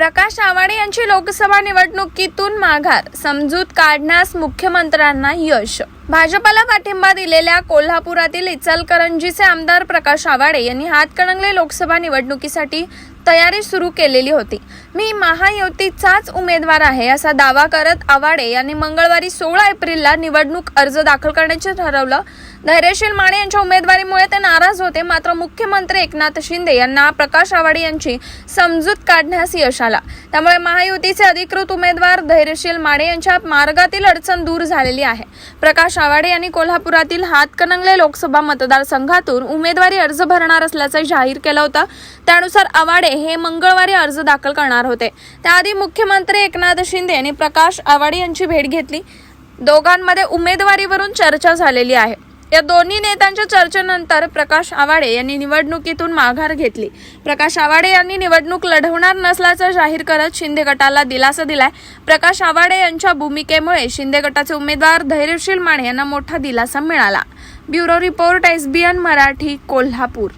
प्रकाश आवाडे यांची लोकसभा निवडणुकीतून माघार. समजूत काढण्यास मुख्यमंत्र्यांना यश. भाजपाला पाठिंबा दिलेल्या कोल्हापुरातील इचलकरंजीचे आमदार प्रकाश आवाडे यांनी हातकणंगले लोकसभा निवडणुकीसाठी तयारी सुरू केलेली होती. मी महायुतीचाच उमेदवार आहे असा दावा करत आवाडे यांनी मंगळवारी सोळा एप्रिलला निवडणूक अर्ज दाखल करण्याचे ठरवलं. धैर्यशील माने यांच्या उमेदवारीमुळे ते नाराज होते. मात्र मुख्यमंत्री एकनाथ शिंदे यांना प्रकाश आवाडे यांची समजूत काढण्यास यश आला. त्यामुळे महायुतीचे अधिकृत उमेदवार धैर्यशील माने यांच्या मार्गातील अडचण दूर झालेली आहे. प्रकाश आवाडे यांनी कोल्हापुरातील हातकणंगले लोकसभा मतदारसंघातून उमेदवारी अर्ज भरणार असल्याचं जाहीर केलं होतं. त्यानुसार आवाडे हे मंगळवारी अर्ज दाखल करणार होते. त्याआधी मुख्यमंत्री एकनाथ शिंदे यांनी प्रकाश आवाडे यांची भेट घेतली. दोघांमध्ये उमेदवारीवरून चर्चा झालेली आहे. या दोन्ही नेत्यांच्या चर्चेनंतर प्रकाश आवाडे यांनी निवडणुकीतून माघार घेतली. प्रकाश आवाडे यांनी निवडणूक लढवणार नसल्याचं जाहीर करत शिंदे गटाला दिलासा दिलाय. प्रकाश आवाडे यांच्या भूमिकेमुळे शिंदे गटाचे उमेदवार धैर्यशील माने यांना मोठा दिलासा मिळाला. Bureau report SBN Marathi Kolhapur.